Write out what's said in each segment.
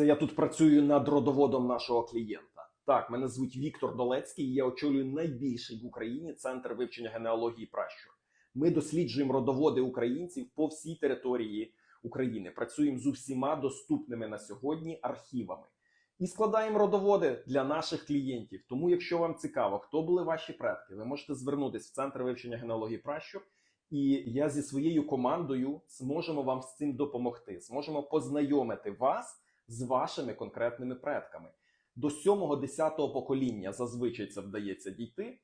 Це я тут працюю над родоводом нашого клієнта. Так, мене звуть Віктор Долецький, і я очолюю найбільший в Україні центр вивчення генеалогії пращур. Ми досліджуємо родоводи українців по всій території України. Працюємо з усіма доступними на сьогодні архівами і складаємо родоводи для наших клієнтів. Тому, якщо вам цікаво, хто були ваші предки, ви можете звернутися в центр вивчення генеалогії пращур. І я зі своєю командою зможемо вам з цим допомогти. Зможемо познайомити вас з вашими конкретними предками. До 7-10 покоління зазвичай це вдається дійти.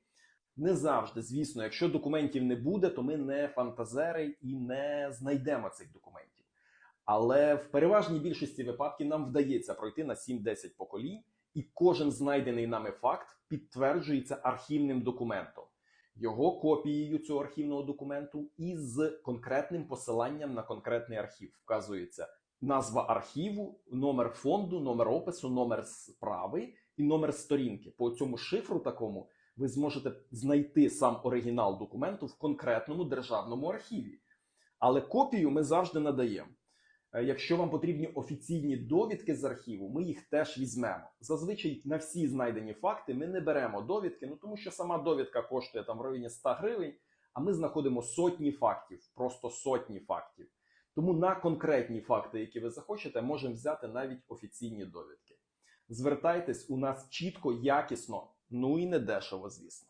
Не завжди, звісно, якщо документів не буде, то ми не фантазери і не знайдемо цих документів. Але в переважній більшості випадків нам вдається пройти на 7-10 поколінь, і кожен знайдений нами факт підтверджується архівним документом, його копією цього архівного документу і з конкретним посиланням на конкретний архів. Вказується назва архіву, номер фонду, номер опису, номер справи і номер сторінки. По цьому шифру такому ви зможете знайти сам оригінал документу в конкретному державному архіві. Але копію ми завжди надаємо. Е, Якщо вам потрібні офіційні довідки з архіву, ми їх теж візьмемо. Зазвичай на всі знайдені факти ми не беремо довідки, ну тому що сама довідка коштує там в районі 100 гривень, а ми знаходимо сотні фактів, просто сотні фактів. Тому на конкретні факти, які ви захочете, можемо взяти навіть офіційні довідки. Звертайтесь у нас чітко, якісно, ну і не дешево, звісно.